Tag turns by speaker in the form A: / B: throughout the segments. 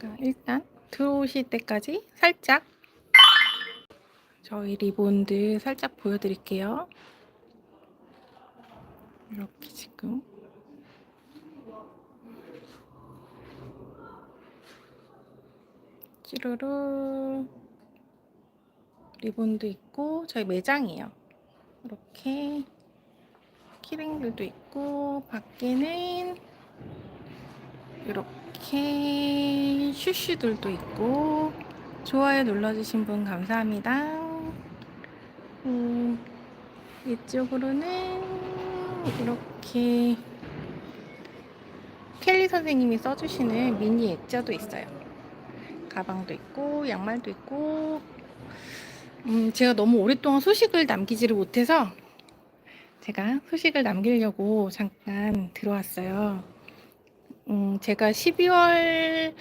A: 제가 일단 들어오실 때까지 살짝 저희 리본들 살짝 보여드릴게요. 이렇게 지금 찌르르 리본도 있고 저희 매장이에요. 이렇게 키링들도 있고 밖에는 이렇게 슈슈들도 있고 좋아요 눌러주신 분 감사합니다. 음, 이쪽으로는 이렇게 켈리 선생님이 써주시는 미니 액자도 있어요. 가방도 있고 양말도 있고 음, 제가 너무 오랫동안 소식을 남기지를 못해서 제가 소식을 남기려고 잠깐 들어왔어요. 음, 제가 12월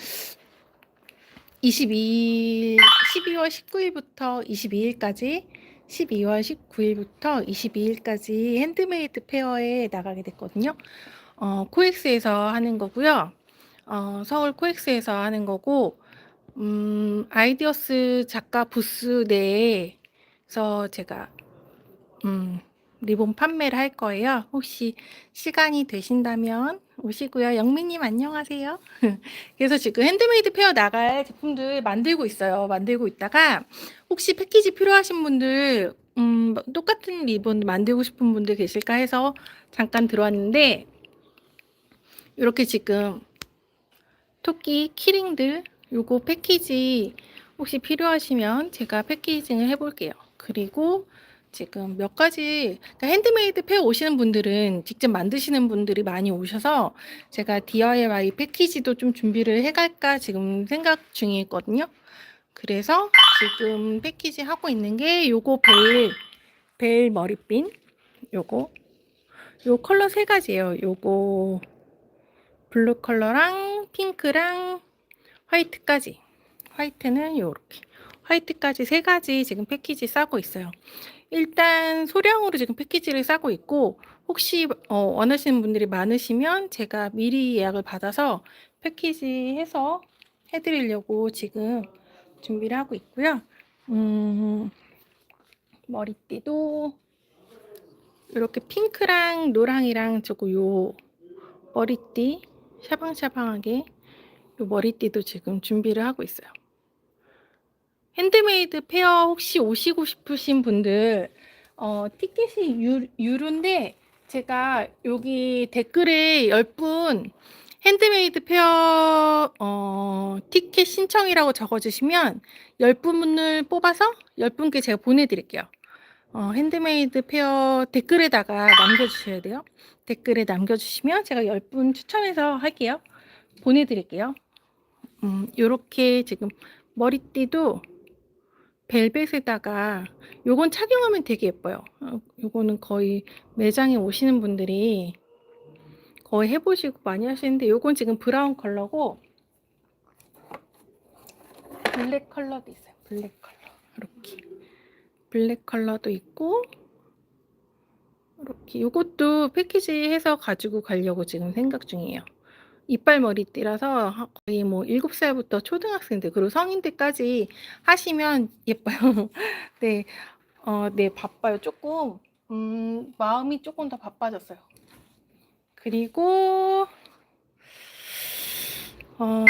A: 22일, 12월 19일부터 22일까지 12월 19일부터 22일까지 핸드메이드 페어에 나가게 됐거든요. 어, 코엑스에서 하는 거고요. 어, 서울 코엑스에서 하는 거고, 음, 아이디어스 작가 부스 내에서 제가, 음, 리본 판매를 할 거예요. 혹시 시간이 되신다면 오시고요. 영민님 안녕하세요. 그래서 지금 핸드메이드 페어 나갈 제품들 만들고 있어요. 만들고 있다가 혹시 패키지 필요하신 분들 음, 똑같은 리본 만들고 싶은 분들 계실까 해서 잠깐 들어왔는데 이렇게 지금 토끼 키링들 요거 패키지 혹시 필요하시면 제가 패키징을 해볼게요. 그리고 지금 몇 가지 그러니까 핸드메이드 페어 오시는 분들은 직접 만드시는 분들이 많이 오셔서 제가 DIY 패키지도 좀 준비를 해갈까 지금 생각 중이거든요. 그래서 지금 패키지 하고 있는 게 요거 벨, 벨 머리핀 요거 요 컬러 세 가지예요. 요거 블루 컬러랑 핑크랑 화이트까지 화이트는 요렇게 화이트까지 세 가지 지금 패키지 싸고 있어요. 일단 소량으로 지금 패키지를 싸고 있고 혹시 어, 원하시는 분들이 많으시면 제가 미리 예약을 받아서 패키지 해서 해드리려고 지금 준비를 하고 있고요. 음, 머리띠도 이렇게 핑크랑 노랑이랑 저거 요 머리띠 샤방샤방하게 요 머리띠도 지금 준비를 하고 있어요. 핸드메이드 페어 혹시 오시고 싶으신 분들 어, 티켓이 유, 유료인데 제가 여기 댓글에 10분 핸드메이드 페어 어, 티켓 신청이라고 적어주시면 10분을 뽑아서 10분께 제가 보내드릴게요. 어, 핸드메이드 페어 댓글에다가 남겨주셔야 돼요. 댓글에 남겨주시면 제가 10분 추첨해서 할게요. 보내드릴게요. 음, 요렇게 지금 머리띠도 벨벳에다가 요건 착용하면 되게 예뻐요. 어, 요거는 거의 매장에 오시는 분들이 거의 해보시고 많이 하시는데 요건 지금 브라운 컬러고 블랙 컬러도 있어요. 블랙 컬러 이렇게 블랙 컬러도 있고 이렇게 요것도 패키지 해서 가지고 가려고 지금 생각 중이에요. 이빨 머리띠라서 하- 거의 뭐 7살부터 초등학생들 그리고 성인들까지 하시면 예뻐요. 네. 어, 네, 바빠요. 조금 음, 마음이 조금 더 바빠졌어요. 그리고 어,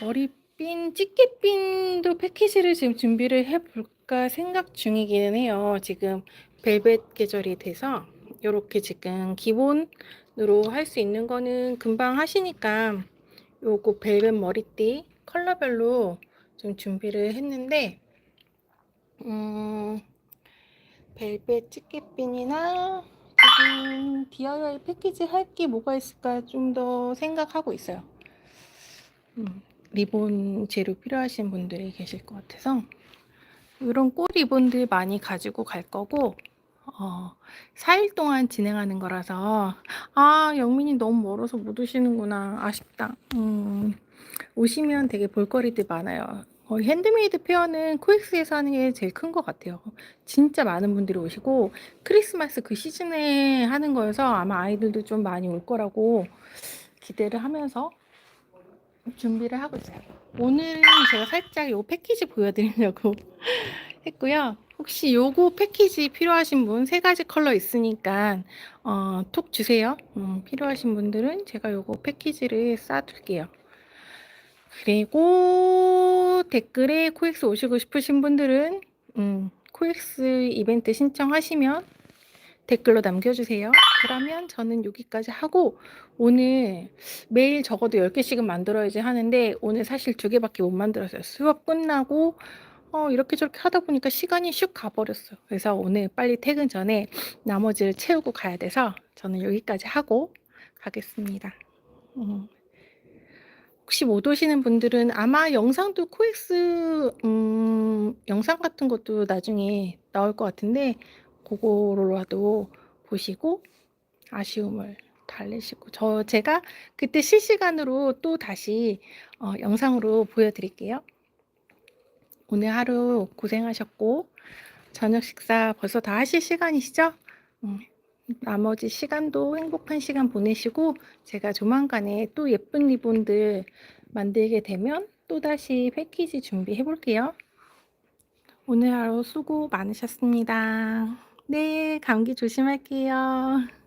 A: 머리핀, 찌개핀도 패키지를 지금 준비를 해볼까 생각 중이기는 해요. 지금 벨벳 계절이 돼서 이렇게 지금 기본 으로 할 수 있는 거는 금방 하시니까 요거 벨벳 머리띠 컬러별로 좀 준비를 했는데 음, 벨벳 찌개핀이나 지금 DIY 패키지 할 게 뭐가 있을까 좀 더 생각하고 있어요. 음, 리본 재료 필요하신 분들이 계실 것 같아서 이런 꽃 리본들 많이 가지고 갈 거고 어, 4 일 동안 진행하는 거라서. 아 영민이 너무 멀어서 못 오시는구나. 아쉽다. 음, 오시면 되게 볼거리들 많아요. 어, 핸드메이드 페어는 코엑스에서 하는 게 제일 큰 것 같아요. 진짜 많은 분들이 오시고 크리스마스 그 시즌에 하는 거여서 아마 아이들도 좀 많이 올 거라고 기대를 하면서 준비를 하고 있어요. 오늘은 제가 살짝 요 패키지 보여드리려고 했고요. 혹시 요거 패키지 필요하신 분 세 가지 컬러 있으니까 어, 톡 주세요. 음, 필요하신 분들은 제가 요거 패키지를 쏴둘게요. 그리고 댓글에 코엑스 오시고 싶으신 분들은 음, 코엑스 이벤트 신청하시면 댓글로 남겨주세요. 그러면 저는 여기까지 하고 오늘 매일 적어도 10개씩은 만들어야지 하는데 오늘 사실 두 개밖에 못 만들었어요. 수업 끝나고 어, 이렇게 저렇게 하다 보니까 시간이 슉 가버렸어요. 그래서 오늘 빨리 퇴근 전에 나머지를 채우고 가야 돼서 저는 여기까지 하고 가겠습니다. 음. 혹시 못 오시는 분들은 아마 영상도 코엑스 음, 영상 같은 것도 나중에 나올 것 같은데 그거로라도 보시고 아쉬움을 달래시고 저 제가 그때 실시간으로 또 다시 어, 영상으로 보여드릴게요. 오늘 하루 고생하셨고 저녁 식사 벌써 다 하실 시간이시죠? 음, 나머지 시간도 행복한 시간 보내시고 제가 조만간에 또 예쁜 리본들 만들게 되면 또다시 패키지 준비해 볼게요. 오늘 하루 수고 많으셨습니다. 네, 감기 조심할게요.